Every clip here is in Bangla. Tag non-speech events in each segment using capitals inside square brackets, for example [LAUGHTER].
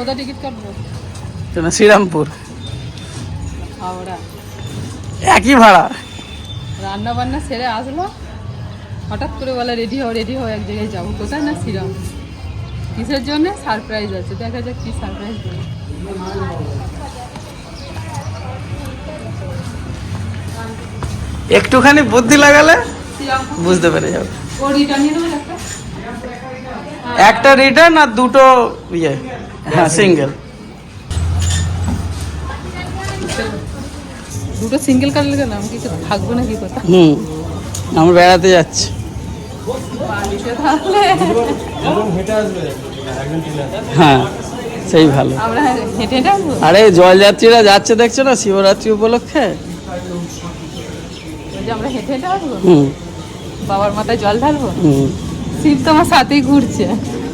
কোথায় টিকিট কাটবো? কেন? শ্রীরামপুর। হাওড়া। একই ভাড়া। রান্না বান্না সেরে আসলো। হঠাৎ করে বলে রেডি হও রেডি হও এক জায়গায় যাব। কোথায় না শ্রীরাম? কিসের জন্য? সারপ্রাইজ আছে। দেখা যাক কি সারপ্রাইজ দেবে একটুখানি বুদ্ধি লাগালে বুঝতে পেরে যাবে। একটা? রিটার্ন আর দুটো ইয়ে। হ্যাঁ সিঙ্গেল দুটো সিঙ্গেল কাটলে কেন? আমি কি থাকব না কি কথা? হুম আমরা বেড়াতে যাচ্ছি। হ্যাঁ সেই ভালো। আরে জলযাত্রীরা যাচ্ছে দেখছ না? শিবরাত্রি উপলক্ষে? আমরা হেঁটে হেঁটে আসব বাবার মাথায় জল ঢালবো? হুম। শিব তো আমার সাথেই ঘুরছে।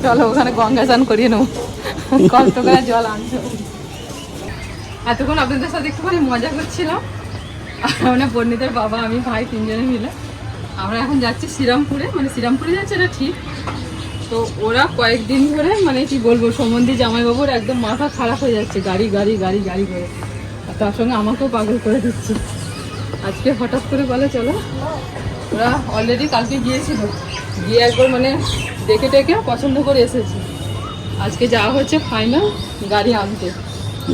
চলো, ওখানে গঙ্গা স্নান করিয়ে নেব। কষ্ট করে জল হবে। এতক্ষণ আপনাদের সাথে একটুখানি মজা করছিলাম। মানে বর্ণিতের বাবা, আমি, ভাই তিনজনে মিলে। আমরা এখন যাচ্ছি শ্রীরামপুরে। মানে শ্রীরামপুরে যাচ্ছে এটা ঠিক। তো ওরা কয়েকদিন ধরে মানে কি বলব সম্বন্ধী জামাইবাবুর একদম মাথা খারাপ হয়ে যাচ্ছে। গাড়ি গাড়ি গাড়ি গাড়ি করে। আর তার সঙ্গে আমাকেও পাগল করে দিচ্ছে। আজকে হঠাৎ করে বলে, চলো, ওরা অলরেডি কালকে গিয়েছিল। গিয়ে একবার মানে দেখে টেকে পছন্দ করে এসেছে। আজকে যাওয়া হচ্ছে ফাইনাল গাড়ি আনতে।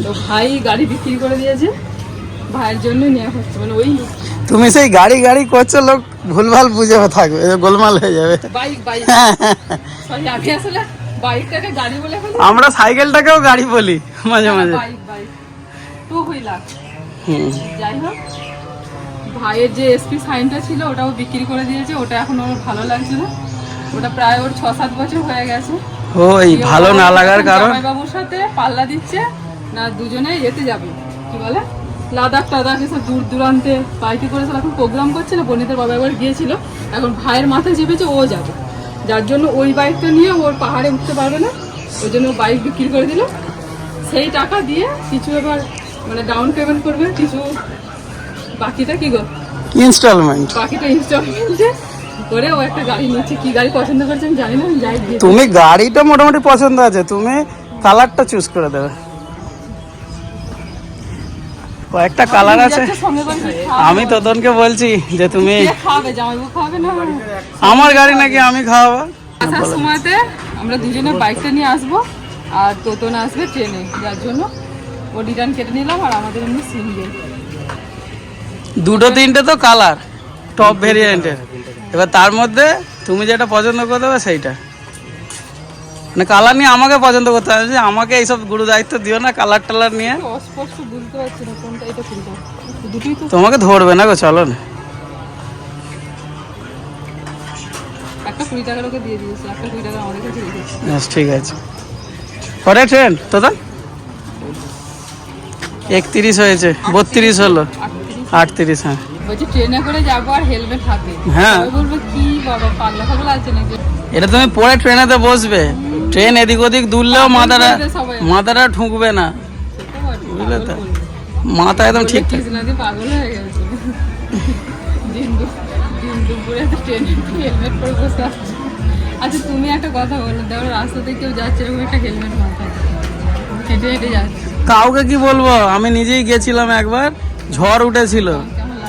তো ভাই গাড়ি বিক্রি করে দিয়েছে। ভাইয়ের জন্য নেওয়া হচ্ছে। মানে ওই তুমি সেই গাড়ি গাড়ি করছ লোক ভুলভাল বুঝে থাকবে গোলমাল হয়ে যাবে। বাইক বাইক সরি আমি আসলে বাইকটাকে গাড়ি বলে ফেলি আমরা সাইকেলটাকেও গাড়ি বলি মাঝে মাঝে। Bike bike two wheeler. হুম। যাই হোক। ভাইয়ের যে এসপি সাইনটা ছিল ওটাও বিক্রি করে দিয়েছে। ওটা এখন ওর ভালো লাগছে না। ওটা প্রায় ওর ছ সাত বছর হয়ে গেছে। ওই ভালো না লাগার কারণ? বাবুর সাথে পাল্লা দিচ্ছে না দুজনে এতে যাবে। কি বলে? লাদাখ টাদাখ এসব দূর দূরান্তে বাইকে করে সব এখন প্রোগ্রাম করছে না বনিতের বাবা একবার গিয়েছিল। এখন ভাইয়ের মাথায় চেপেছে ও যাবে। যার জন্য ওই বাইকটা নিয়ে ওর পাহাড়ে উঠতে পারবে না। ওই জন্য বাইক বিক্রি করে দিল। সেই টাকা দিয়ে কিছু এবার মানে ডাউন পেমেন্ট করবে কিছু বাকিটা কি গো? ইনস্টলমেন্ট বাকিটা ইনস্টলমেন্টে করে ও একটা গাড়ি নিচ্ছে। কি গাড়ি পছন্দ করছে আমি জানি না আমি যাই তুমি গাড়িটা মোটামুটি পছন্দ আছে তুমি কালারটা চুজ করে দেবে। কয়েকটা কালার আছে? আমি তোদনকে বলছি যে তুমি আমার গাড়ি নাকি আমি খাওয়াবো? আসার সময়তে আমরা দুজনে বাইকটা নিয়ে আসব আর তোতন আসবে ট্রেনে যার জন্য ও রিটার্ন কেটে নিলাম আর আমাদের এমনি সিঙ্গেল দুটো তিনটে তো কালার টপ ভেরিয়েন্টের এবার তার মধ্যে তুমি যেটা পছন্দ করে দেবে সেইটা। মানে কালার নিয়ে আমাকে পছন্দ করতে হবে যে আমাকে এইসব গুরু দায়িত্ব দিও না কালার টালার নিয়ে। তো তোমাকে ধরবে না গো চলো না। ঠিক আছে। পরে ট্রেন তোদা একত্রিশ হয়েছে বত্রিশ হলো। আটত্রিশ হ্যাঁ। বলছি ট্রেনে করে যাব আর হেলমেট হাতে। হ্যাঁ। বলবে কি বাবা পাগলা আছে নাকি? এটা তুমি পরে ট্রেনেতে বসবে। ট্রেন এদিক ওদিক দুললেও মাথাটা। মাথাটা ঠুকবে না। বুঝলে তো? মাথা একদম ঠিক পাগল হয়ে গেছে। আচ্ছা তুমি একটা কথা বলো রাস্তাতে কেউ যাচ্ছে এরকম একটা হেলমেট মাথায় হেঁটে হেঁটে যাচ্ছে। কাউকে কি বলব? আমি নিজেই গেছিলাম একবার। ঝড় উঠেছিল।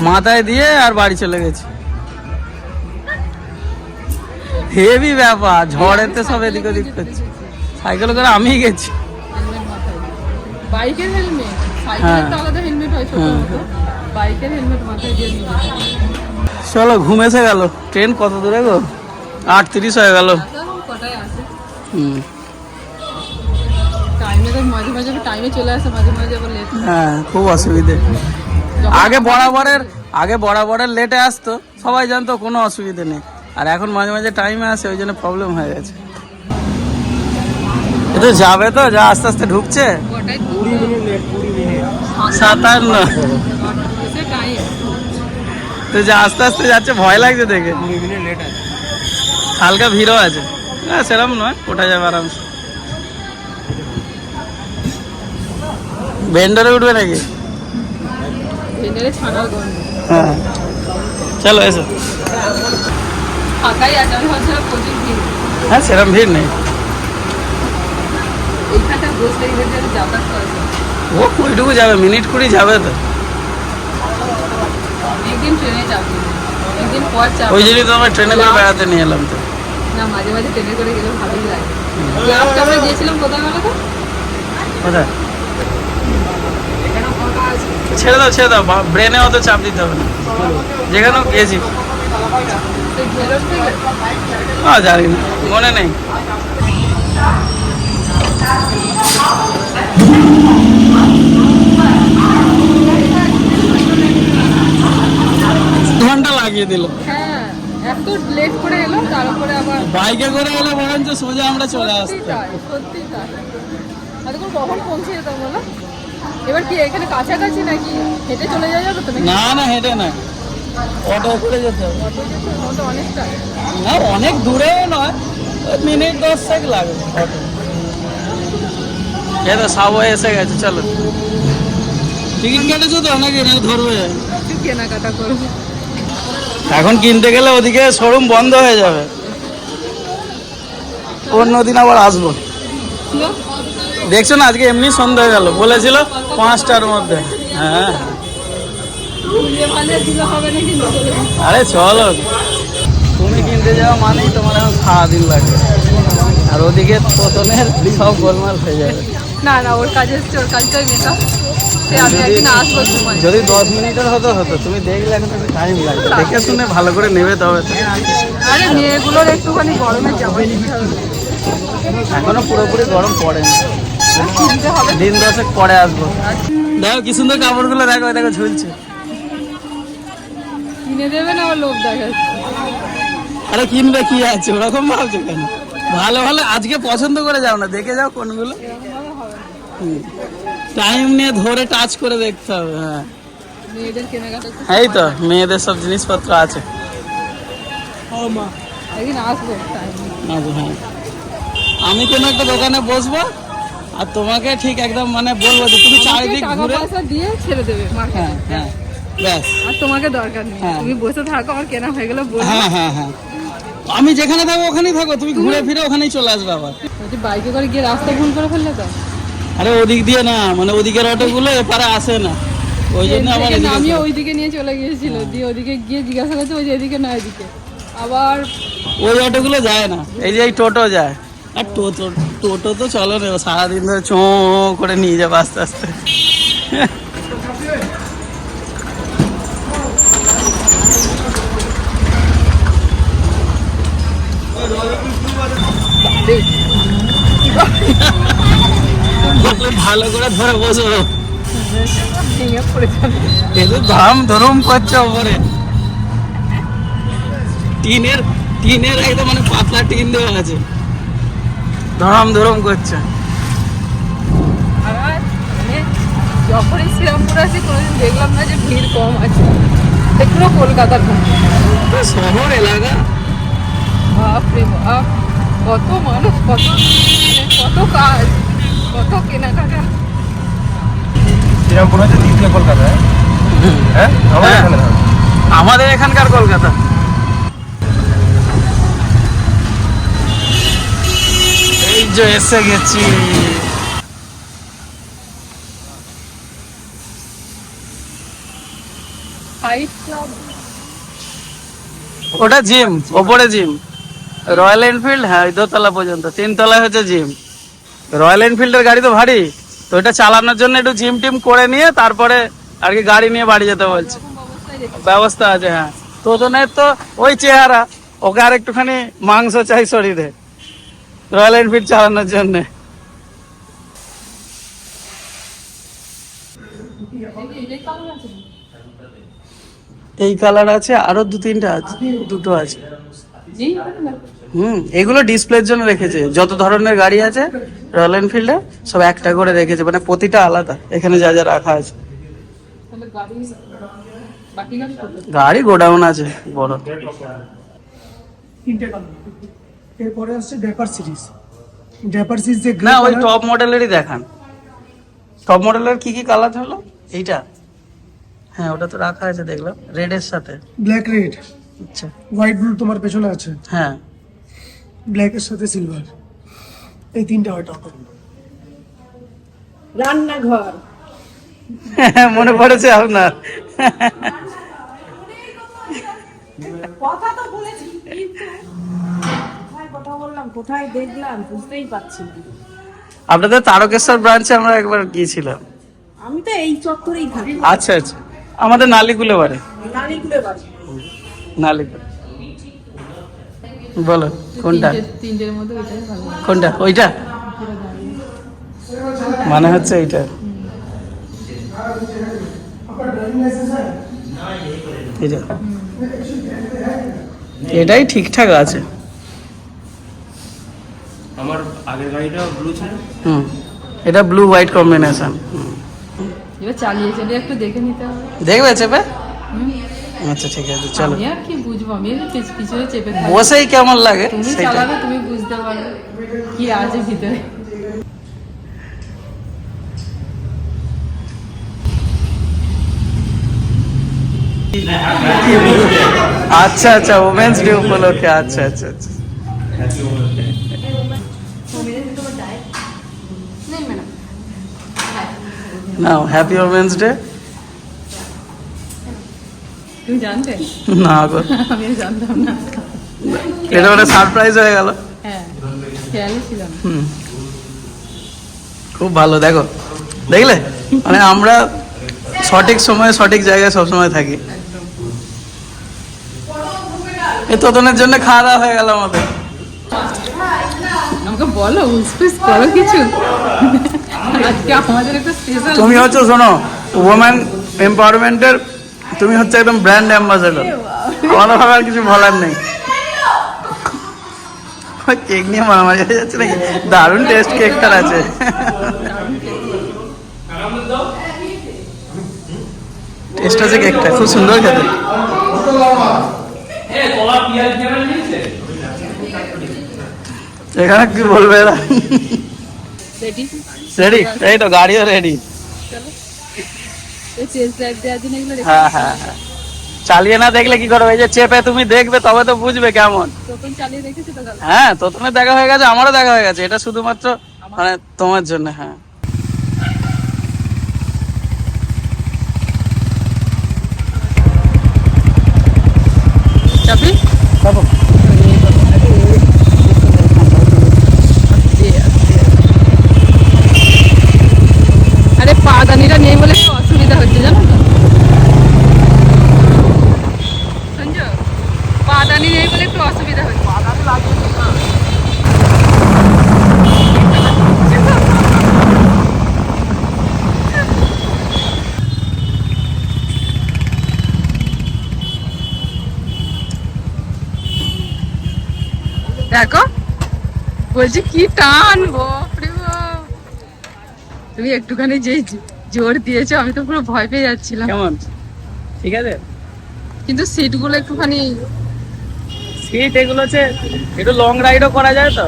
মাথায় দিয়ে আর বাড়ি চলে গেছি। হেভি ব্যাপার ঝড়েতে সব এদিক ওদিক করছে সাইকেল করে আমিই গেছি। বাইকের হেলমেট সাইকেলের হ্যাঁ। তো আলাদা হেলমেট হয় বাইকের হেলমেট মাথায় দিয়ে চলো ঘুম এসে গেল। ট্রেন কত দূরে গো? আট তিরিশ হয়ে গেল। হ্যাঁ খুব অসুবিধে। আগে বরাবরের আগে বরাবরের লেটে আসতো সবাই জানতো কোনো অসুবিধে নেই। আর এখন মাঝে মাঝে টাইমে আসে ওই জন্য প্রবলেম হয়ে গেছে। এ তো যাবে তো যা আস্তে আস্তে ঢুকছে। সাতান্ন তো। যা আস্তে আস্তে যাচ্ছে ভয় লাগছে দেখে। হালকা ভিড়ও আছে। হ্যাঁ সেরকম নয় ওঠা যাবে আরামসে। ভেন্ডরে উঠবে নাকি? হ্যাঁ। চলো এসো। হ্যাঁ সেরকম ভিড় নেই। ও কুড়িটুকু যাবে মিনিট কুড়ি যাবে তো। একদিন ট্রেনে একদিন পর যাব। ওই জন্যই তো আমরা ট্রেনে করে বেড়াতে নিয়ে এলাম তো। না মাঝে মাঝে ট্রেনে করে গেলে ভালোই লাগে। আমরা গিয়েছিলাম কোথায় বলো তো? কোথায়? ছেড়ে দাও ছেড়ে দাও ব্রেনে অত চাপ দিতে হবে না। যেখানেও গেছি। জানি না মনে নেই। ঘণ্টা লাগিয়ে দিল। হ্যাঁ এত লেট করে এলো তার আবার বাইকে করে এলে বরঞ্চ সোজা আমরা চলে আসতাম। সত্যি তাই। কখন পৌঁছে যেতাম বলো? এবার কি এখানে কাছাকাছি নাকি? হেঁটে চলে যাওয়া যাবে তো না না হেঁটে না। অটো করে যেতে হবে। অনেকটা। না অনেক দূরেও নয় মিনিট দশেক লাগবে অটো। এ তো সাবওয়ে এসে গেছে চলো। টিকিট কেটেছো তো নাকি? না ধরবে? কেনাকাটা করব। এখন কিনতে গেলে ওদিকে শোরুম বন্ধ হয়ে যাবে। অন্যদিন আবার আসব? দেখছ না আজকে এমনি সন্ধ্যা হয়ে গেল। বলেছিল পাঁচটার মধ্যে। হ্যাঁ। আরে চলো। তুমি কিনতে যাওয়া মানেই তোমার এখন সারাদিন লাগবে। আর ওদিকে পতনের সব গোলমাল হয়ে যাবে। না না ওর কাজ ওর কাজটাই আমি যদি- একদিন আসব যদি দশ মিনিটের হতো হতো। তুমি দেখলে এখন একটু টাইম লাগবে। দেখে শুনে ভালো করে নেবে তবে। আরে মেয়েগুলোর একটুখানি গরমে হবে এখনও পুরোপুরি গরম পড়েনি। দিন দশেক পরে আসব। দেখো কি সুন্দর কাপড়গুলো দেখো দেখো ঝুলছে। কিনে দেবে না আমার লোভ দেখাচ্ছে? আরে কিনবে কি আছে? ওরকম ভাবছ কেন? ভালো ভালো। আজকে পছন্দ করে যাও না দেখে যাও কোনগুলো। টাইম নিয়ে ধরে টাচ করে দেখতে হবে হ্যাঁ। এই তো মেয়েদের সব জিনিসপত্র আছে। হ্যাঁ। আমি কোনো একটা দোকানে বসবো আর তোমাকে ঠিক একদম মানে বলব যে তুমি চারিদিক ঘুরে পয়সা দিয়ে ছেড়ে দেবে হ্যাঁ হ্যাঁ ব্যাস। আর তোমাকে দরকার নেই। হ্যাঁ। তুমি বসে থাকো আমার কেনা হয়ে গেলে বলব। হ্যাঁ হ্যাঁ হ্যাঁ। আমি যেখানে থাকব ওখানেই থাকো তুমি ঘুরে ফিরে ওখানেই চলে আসবে আবার। বাইকে করে গিয়ে রাস্তা ভুল করে ফেললে তো? আরে ওদিক দিয়ে না মানে ওদিকের অটোগুলো এপারে আসে না। ওই জন্য আবার আসে। ওইদিকে নিয়ে চলে গিয়েছিল। দিয়ে ওইদিকে গিয়ে জিজ্ঞাসা করছে ওই যে এদিকে না এদিকে। আবার ওই অটোগুলো যায় না। এই যে এই টোটো যায়। আর টোটো টোটো তো চলো না সারাদিন ধরে চো করে নিয়ে যাব আস্তে আস্তে। ভালো করে ধরে বসো। এতো ধাম ধরুম করছে ওপরে। টিনের টিনের একদম মানে পাতলা টিন দেওয়া আছে। ধরম ধরম করছে আর মানে যখনই শ্রীরামপুর আসি কোনোদিন দেখলাম না যে ভিড় কম আছে এগুলো কলকাতার। শহর এলাকা বাপ রে বাপ কত মানুষ কত মানে কত কাজ কত কেনাকাটা শ্রীরামপুর হচ্ছে দ্বিতীয় কলকাতা হ্যাঁ? আমার হয়। আমাদের এখানকার কলকাতা যে এসে গেছি। ওটা জিম, ওপরে জিম। রয়্যাল এনফিল্ড হ্যাঁ দোতলা পর্যন্ত, তিনতলায় হচ্ছে জিম। রয়্যাল এনফিল্ডের গাড়ি তো ভারী, তো ওটা চালানোর জন্য একটু জিম টিম করে নিয়ে তারপরে আর কি গাড়ি নিয়ে বাড়ি যেতে বলছে। ব্যবস্থা আছে হ্যাঁ। তোজনের তো ওই চেহারা, ওকে আর একটুখানি মাংস চাই শরীরে। রয়্যাল এনফিল্ড চালানোর জন্য। এই কালার আছে, আরও দু তিনটা আছে, দুটো আছে। হুম, এগুলো ডিসপ্লের জন্য রেখেছে। যত ধরনের গাড়ি আছে রয়্যাল এনফিল্ডে সব একটা করে রেখেছে মানে প্রতিটা আলাদা। এখানে যা যা রাখা আছে। গাড়ি গোডাউন আছে, বড়। তিনটে এরপরে আসছে ড্যাপার সিরিজ ড্যাপার সিরিজ যে না ওই টপ মডেলেরই দেখান। টপ মডেলের কি কি কালার হলো এইটা। হ্যাঁ ওটা তো রাখা আছে দেখলাম। রেডের সাথে। ব্ল্যাক রেড আচ্ছা। হোয়াইট ব্লু তোমার পেছনে আছে। হ্যাঁ। ব্ল্যাকের সাথে সিলভার এই তিনটা হয় টপ রান্নাঘর। মনে পড়েছে আপনার। কথা তো বলেছি কথা বললাম কোথায় দেখলাম বুঝতেই পারছি না। আপনাদের তারকেশ্বর ব্রাঞ্চে আমরা একবার গিয়েছিলাম। আমি তো এই চত্বরেই থাকি। আচ্ছা আচ্ছা। আমাদের বাড়ি। নারীগুলো বাড়ি। নালিগুলো। বলো কোনটা? তিনটের মধ্যে ওইটাই ভালো কোনটা? ওইটা? মানে হচ্ছে এইটা। এইটা। এটাই ঠিকঠাক আছে। আমার আগের গাড়িটা ব্লু ছিল। হুম। এটা ব্লু হোয়াইট কম্বিনেশন এবার চালিয়ে চালিয়ে একটু দেখে নিতে হবে। দেখবে চেপে? আচ্ছা ঠিক আছে চলো। আমি আর কি বুঝব? আমি পিছনে চেপে থাকি। বসেই কেমন লাগে তুমি সেটা। চালাবে তুমি বুঝতে পারবে কি আছে ভিতরে। আচ্ছা আচ্ছা ওমেন্স ডে উপলক্ষে আচ্ছা আচ্ছা আচ্ছা। নাও হ্যাপি ওমেন্স ডে তুমি জানতে? [LAUGHS] না গো। আমি জানতাম না। এটা মানে সারপ্রাইজ হয়ে গেল। হ্যাঁ ছিলাম। হুম। খুব ভালো দেখো। দেখলে? মানে আমরা সঠিক সময়ে সঠিক জায়গায় সবসময় থাকি। এই তোতনের জন্য খাওয়া দাওয়া হয়ে গেল আমাদের। আমাকে বলো উসপিস করো কিছু। আজকে আমাদের একটা স্পেশাল তুমি হচ্ছে শোনো ওমেন এম্পাওয়ারমেন্টের তুমি হচ্ছে একদম ব্র্যান্ড অ্যাম্বাসেডর কোনোভাবে আর কিছু বলার নেই। কেক নিয়ে মারামারি হয়ে যাচ্ছে নাকি? দারুণ টেস্ট কেকটার আছে। টেস্ট আছে কেকটা খুব সুন্দর খেতে। এখানে কি বলবে এরা? রেডি রেডি এই তো গাড়িও রেডি হ্যাঁ হ্যাঁ হ্যাঁ। চালিয়ে না দেখলে কি করবে এই যে চেপে তুমি দেখবে তবে তো বুঝবে কেমন। হ্যাঁ তো তুমি দেখা হয়ে গেছে আমারও দেখা হয়ে গেছে। এটা শুধুমাত্র মানে তোমার জন্য হ্যাঁ। চাপি পাদানিটা নেই বলে একটু অসুবিধা হচ্ছে জানো তো সঞ্জয় পাদানি নেই বলে একটু অসুবিধা হচ্ছে দেখো। বলছি কি টান তুমি একটুখানি যে জোর দিয়েছ আমি তো পুরো ভয় পেয়ে যাচ্ছিলাম। কেমন? ঠিক আছে? কিন্তু সিটগুলো একটুখানি সিট এগুলো হচ্ছে একটু লং রাইডও করা যায় তো?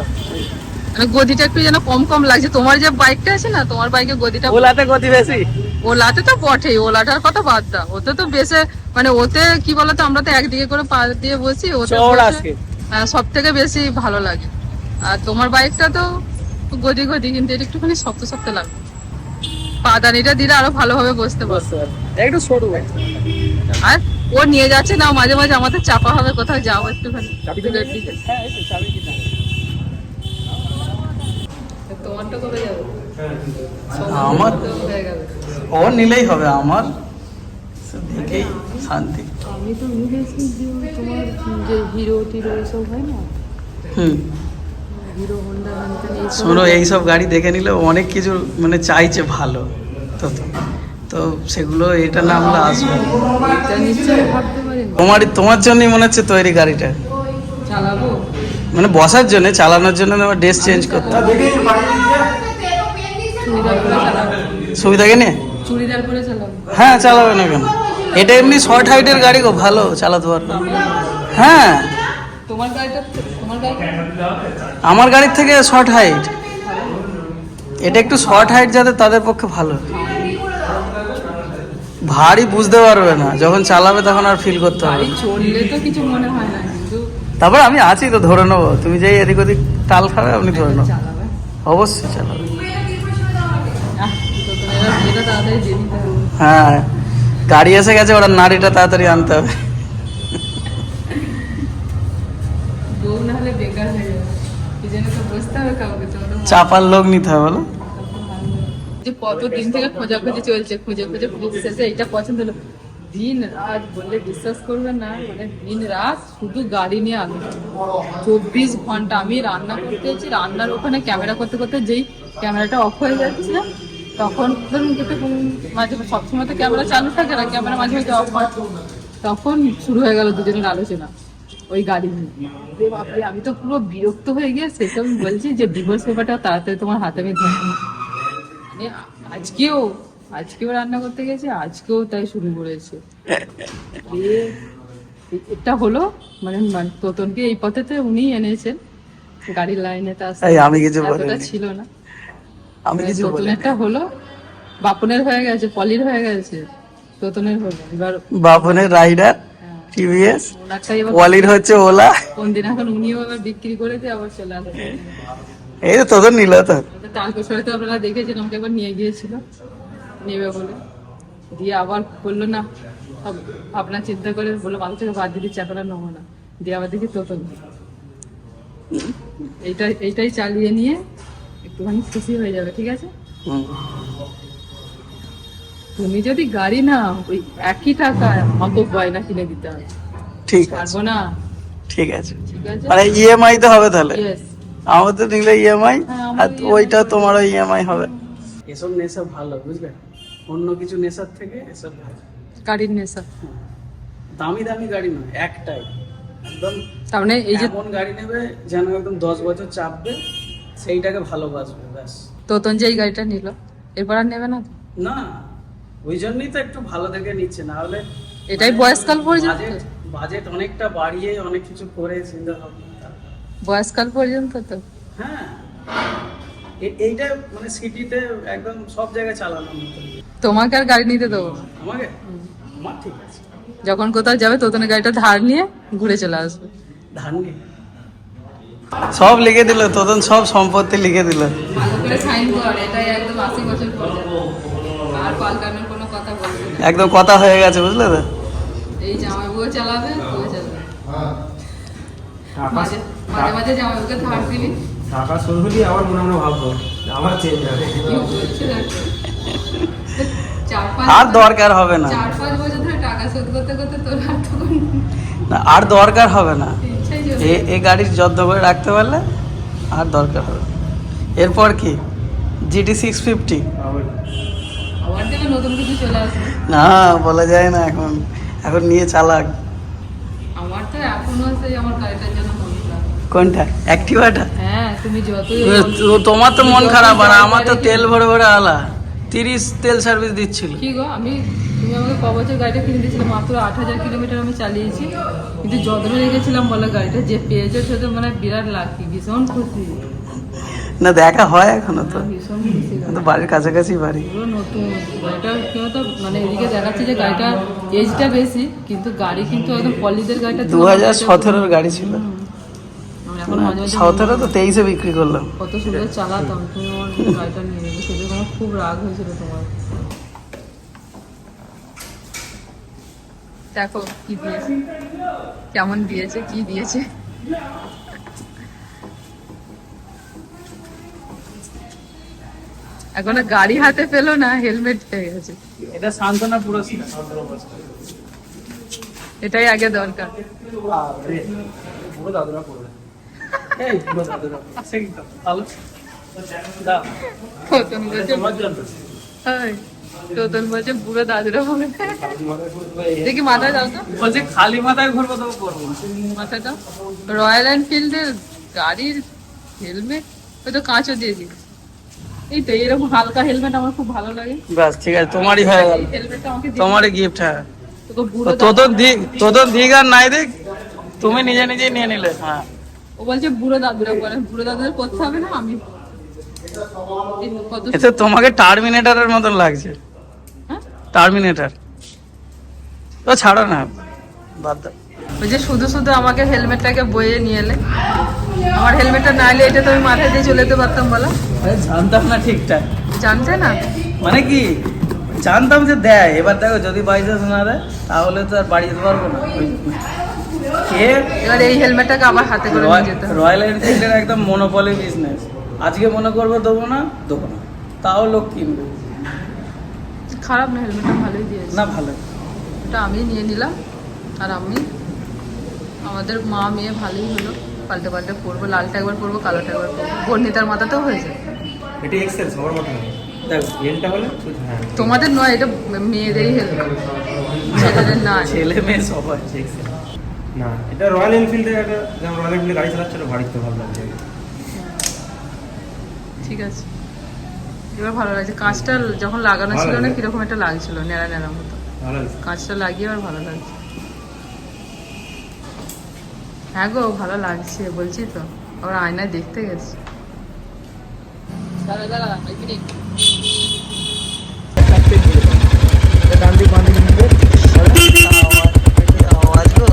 মানে গদিটা একটু যেন কম কম লাগছে। তোমার যে বাইকটা আছে না তোমার বাইকে গদিটা ওলাতে গতি বেশি। ওলাতে তো বটেই ওলাটার কথা বাদ দাও। ওতে তো বেশে মানে ওতে কি বলতো আমরা তো একদিকে করে পা দিয়ে বসি ওতে। সব থেকে বেশি ভালো লাগে। আর তোমার বাইকটা তো গদি গদি কিন্তু এটা একটুখানি শক্ত শক্ত লাগে। পাদানিটা দিলে আরও ভালোভাবে বসতে পারো। বুঝতে পারছি। একটু সরু আর ও নিয়ে যাচ্ছে না মাঝে মাঝে আমাদের চাপা হবে কোথাও যাও একটুখানি। হ্যাঁ এই তো চাবি কি জানি। তোমারটা কবে যাবে? আমার হয়ে গেল। ও নিলেই হবে আমার দেখেই শান্তি। আমি তো ভেবেছি যে তোমার যে হিরো টিরো এসব হয় না? হুম। শোনো এইসব গাড়ি দেখে নিলে অনেক কিছু মানে চাইছে ভালো। তো তো- তো সেগুলো এটা না আমরা আসবে। তোমার তোমার জন্যই মনে হচ্ছে তৈরি গাড়িটা। মানে বসার জন্য চালানোর জন্য আমার ড্রেস চেঞ্জ করতে সুবিধা কি নিয়ে চুড়িদার পরে চালাবো। হ্যাঁ চালাবে না কেন? এটা এমনি শর্ট হাইটের গাড়ি গো ভালো চালাতে পারবে। হ্যাঁ। তোমার গাড়িটা তোমার গাড়ি? আমার গাড়ির থেকে শর্ট হাইট। এটা একটু শর্ট হাইট যাদের তাদের পক্ষে ভালো। ভারী বুঝতে পারবে না যখন চালাবে তখন আর ফিল করতে হবে চললে তো কিছু মনে হয় না তারপর আমি আছি তো ধরে নেব। তুমি যেই এদিক ওদিক টাল খাবে আপনি ধরে নেব অবশ্যই চালাবে। হ্যাঁ। গাড়ি এসে গেছে ওরা নাড়িটা তাড়াতাড়ি আনতে হবে। চাপার লোক নিতে হবে বলো। যে কতদিন থেকে খোঁজাখুঁজি চলছে খুঁজে খুঁজে শেষে এইটা পছন্দ হলো। দিন রাত বললে বিশ্বাস করবে না মানে দিন রাত শুধু গাড়ি নিয়ে চব্বিশ ঘণ্টা আমি রান্না করতে রান্নার ওখানে ক্যামেরা করতে করতে যেই ক্যামেরাটা অফ হয়ে যাচ্ছে তখন ধরুন কিন্তু মাঝে সবসময় তো ক্যামেরা চালু থাকে না ক্যামেরা মাঝে মাঝে অফ হয়। তখন শুরু হয়ে গেল দুজনের আলোচনা ওই গাড়ি নিয়ে। বাপরে, আমি তো পুরো বিরক্ত হয়ে গিয়ে সেসব আমি বলছি যে ডিভোর্স পেপারটা তাড়াতাড়ি তোমার হাতে আমি ধরে নিই। মানে আজকেও আজকেও রান্না করতে গেছে আজকেও তাই শুরু করেছে। এটা হলো মানে তোতনকে এই পথেতে উনি এনেছেন গাড়ির লাইনে তা ছিল না। আমি কিছু বলি তোতনেরটা হলো বাপনের হয়ে গেছে পলির হয়ে গেছে তোতনের হলো। এবার বাপনের রাইডার টিভিএস ওনারটাই এবার ওয়ালির হচ্ছে ওলা। কোন দিন এখন উনিও এবার বিক্রি করেছে আবার চলে আসবে। এই তো তোদের নিল তো। তারকেশ্বরে তো আপনারা দেখেছেন আমাকে একবার নিয়ে গিয়েছিল। নেবে বলে। দিয়ে আবার বলল না আপনার চিন্তা করে বলল বাড়ি থেকে বাদ দিদি চাকরা নেব না। দিয়ে আবার দেখি তোতন। এইটা এইটাই চালিয়ে নিয়ে একটুখানি খুশি হয়ে যাবে ঠিক আছে? তুমি যদি গাড়ি না ওই একই টাকা অত গয়না কিনে দিতে হবে। ঠিক আছে। পারব না? ঠিক আছে। মানে ইএমআই তো হবে তাহলে? আমার তো নিলে ইএমআই হ্যাঁ, আর ওইটা তোমারও ইএমআই হবে। এসব নেশা ভালো বুঝলে? অন্য কিছু নেশার থেকে এসব ভালো। গাড়ির নেশা। দামি দামি গাড়ি নয় একটাই। একদম তার মানে এই যে এমন গাড়ি নেবে যেন একদম দশ বছর চাপবে সেইটাকে ভালোবাসবে ব্যাস। তোতন যে এই গাড়িটা নিল। এরপর আর নেবে না না ওই জন্যই তো একটু ভালো দেখে নিচ্ছে না হলে এটাই বয়সকাল পর্যন্ত? বাজেট অনেকটা বাড়িয়ে অনেক কিছু করে চিন্তা ভাবনা। বয়সকাল পর্যন্ত তো? হ্যাঁ। এইটা মানে সিটিতে একদম সব জায়গায় চালানোর মতো। তোমাকে আর গাড়ি নিতে দেবো। আমাকে? আমার ঠিক আছে। যখন কোথাও যাবে তোতনের গাড়িটা ধার নিয়ে ঘুরে চলে আসবে। ধার নিয়ে? সব লিখে দিল তোতন সব সম্পত্তি লিখে দিল। একদম কথা হয়ে গেছে বুঝলে তো? আর দরকার হবে না। চার পাঁচ বছর টাকা শোধ করতে করতে তোর আর দরকার হবে না। এ এই গাড়ির যত্ন করে রাখতে পারলে আর দরকার হবে। এরপর কি? জিটি সিক্স ফিফটি না বলা যায় না এখন। এখন নিয়ে চালাক। কোনটা? অ্যাক্টিভাটা হ্যাঁ তুমি যতই তোমার তো মন খারাপ আর আমার তো তেল ভরে ভরে আলা। তিরিশ তেল সার্ভিস দিচ্ছিল। কি গো আমি তুমি আমাকে ক বছর গাড়িটা কিনে দিয়েছিলে? মাত্র আট হাজার কিলোমিটার আমি চালিয়েছি। কিন্তু যত্ন রেখেছিলাম বলে গাড়িটা যে পেয়েছে সে তো মানে বিরাট লাকি ভীষণ খুশি। না দেখা হয় এখনও তো। ভীষণ খুশি তো বাড়ির কাছাকাছি বাড়ি। নতুন। গাড়িটা কি হতো মানে এদিকে দেখাচ্ছে যে গাড়িটা এজটা বেশি কিন্তু গাড়ি কিন্তু একদম পলিদের গাড়িটা দু হাজার সতেরোর গাড়ি ছিল। মাঝে সতেরো তো তেইশে বিক্রি করলাম। কত সুন্দর চালাতাম তুমি আমার গাড়িটা খুব রাগ হয়েছিল তোমার। দেখো কি দিয়েছে। কেমন দিয়েছে কি দিয়েছে। এখনও গাড়ি হাতে পেল না হেলমেট পেয়ে গেছে। এটা সান্ত্বনা পুরো এটাই আগে দরকার। পুরো দাদুরা করবে এই পুরো দাদুরা। ভালো দাও। বলছে জন্য বলছে বুড়ো দাদুরা বলে। দেখি মাথায় দাও তো। বলছে খালি মাথায় ঘুরবো তো করব মাথায় দাও। রয়্যাল এনফিল্ডের গাড়ির হেলমেট ওই তো কাঁচও দিয়ে দিই এই তো এরকম হালকা হেলমেট আমার খুব ভালো লাগে। ব্যাস ঠিক আছে তোমারই হয়ে গেল। তোমারই গিফট হ্যাঁ। দাদু- তোদের দিক তোদের দিক আর নাই দিক তুমি নিজে নিজেই নিয়ে নিলে হ্যাঁ। ও বলছে বুড়ো দাদুরা বলে বুড়ো দাদুদের করতে হবে না আমি এতে তোমাকে টার্মিনেটরের মতন লাগছে। হ্যাঁ? টার্মিনেটর। তো ছাড়ো না। বাদ দাও। ওই যে শুধু শুধু আমাকে হেলমেটটাকে বয়ে নিয়ে এলে। আমার হেলমেটটা না এলে এটা তো আমি মাথায় দিয়ে চলে যেতে পারতাম বলো। জানতাম না ঠিকঠাক। জানতে না? মানে কি? জানতাম যে দেয়। এবার দেখো যদি বাই চান্স না দেয় তাহলে তো আর বাড়ি যেতে পারব না। কে? এবার এই হেলমেটটাকে আমার হাতে করে নিয়ে যেতে রয়্যাল এনফিল্ডের একদম মনোপলি বিজনেস আজকে মনে করব দেবো না দেবো না। তাও লোক কিনবে। খারাপ না হেলমেটটা ভালোই দিয়েছে। না ভালো। ওটা আমি নিয়ে নিলাম আর আমি আমাদের মা মেয়ে ভালোই হলো। পাল্টে পাল্টে পরবো লালটা একবার পরবো কালোটা একবার পরবো। বর্ণিতার মাথাতেও হয়ে যায় এটা এক্সেল সবার মতো দেখো। হলে হ্যাঁ। তোমাদের নয় এটা মেয়েদেরই হেলমেট ছেলেদের না ছেলে মেয়ে সবাই এক্সেল না এটা রয়্যাল এনফিল্ডের একটা যেমন রয়্যাল এনফিল্ডে গাড়ি চালাচ্ছে ভারীতে ভালো লাগছে ঠিক আছে। এবার ভালো লাগছে। কাঁচটা যখন লাগানো ছিল না কীরকম একটা লাগছিল নেড়া নেড়া মতো। কাঁচটা লাগিয়ে আর ভালো লাগছে। হ্যাঁ গো ভালো লাগছে বলছি তো। আবার আয়নায় দেখতে গেছে। দাঁড়া দাঁড়া এখানে ডান দিক বাম দিক নিবে আওয়াজ গো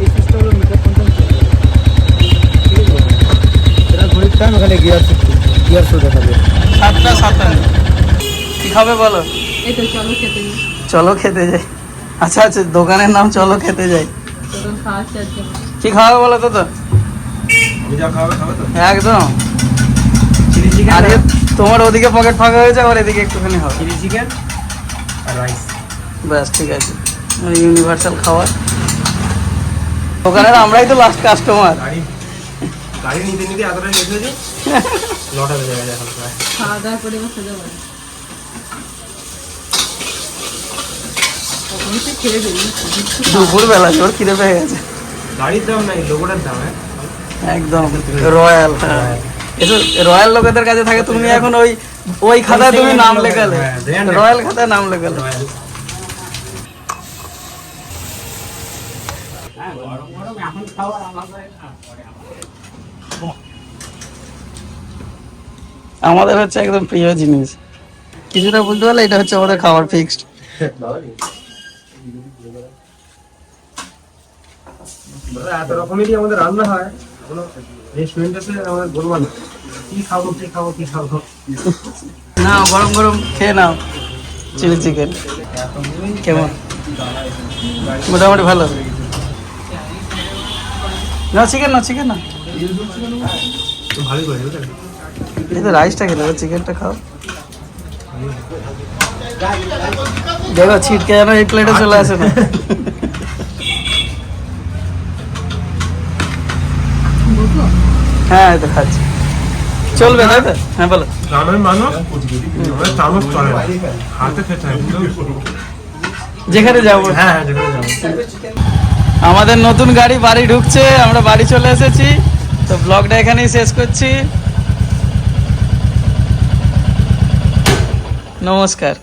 এই সুইচটা হলো মিটার কন্ট্রোল এটা এখানে গিয়ার গিয়ার শো দেখাবে সাতটা সাতান্ন কি খাবে বলো? এই তো চলো খেতে যাই। চলো খেতে যাই। আচ্ছা আচ্ছা দোকানের নাম চলো খেতে যাই। কি খাবে বলো তো তো? একদম। আর তোমার ওদিকে পকেট ফাঁকা হয়েছে আবার এদিকে একটুখানি হবে। চিলি চিকেন আর রাইস ব্যাস ঠিক আছে। ইউনিভার্সাল খাবার। দোকানের আমরাই তো লাস্ট কাস্টমার গাড়ি গাড়ি নিতে নিতে এতটাই লেট হয়েছে নটা বেজে গেছে এখন প্রায় খাওয়া দাওয়া করে এবার সোজা বাড়ি কখন সে খেয়ে বেরিয়েছি দুপুর বেলা জোর খিদে পেয়ে গেছে। গাড়ির দাম নাই লোকটার দাম হ্যাঁ? একদম রয়্যাল হ্যাঁ। রয়্যাল। লোকেদের কাছে থাকে তুমি এখন ওই ওই খাতায় তুমি নাম লেখালে। হ্যাঁ, রয়্যাল খাতায় নাম লেখালে। রয়্যাল। আমাদের হচ্ছে একদম প্রিয় জিনিস। কিছুটা বলতে পারলে এটা হচ্ছে আমাদের খাবার ফিক্সড এত রকমেরই আমাদের রান্না হয়। কোনো রেস্টুরেন্টে আমাদের বলব না। কি খাব কি খাব কি খাব? না গরম গরম খেয়ে নাও। Chilli chicken. কেমন? মোটামুটি ভালো। না চিকেন না চিকেন না। ভালোই করে বুঝলেন এই তো রাইসটা খেলে চিকেনটা খাও। দেখো ছিটকে যেন এই প্লেটে চলে আসে না। হ্যাঁ তো খাচ্ছি। চলবে তাই তো? হ্যাঁ বলো। গ্রামের মানুষ চামচ চলে হাতে খেতে যেখানে যাব। হ্যাঁ হ্যাঁ যেখানে যাব। আমাদের নতুন গাড়ি বাড়ি ঢুকছে আমরা বাড়ি চলে এসেছি। তো ব্লগটা এখানেই শেষ করছি। নমস্কার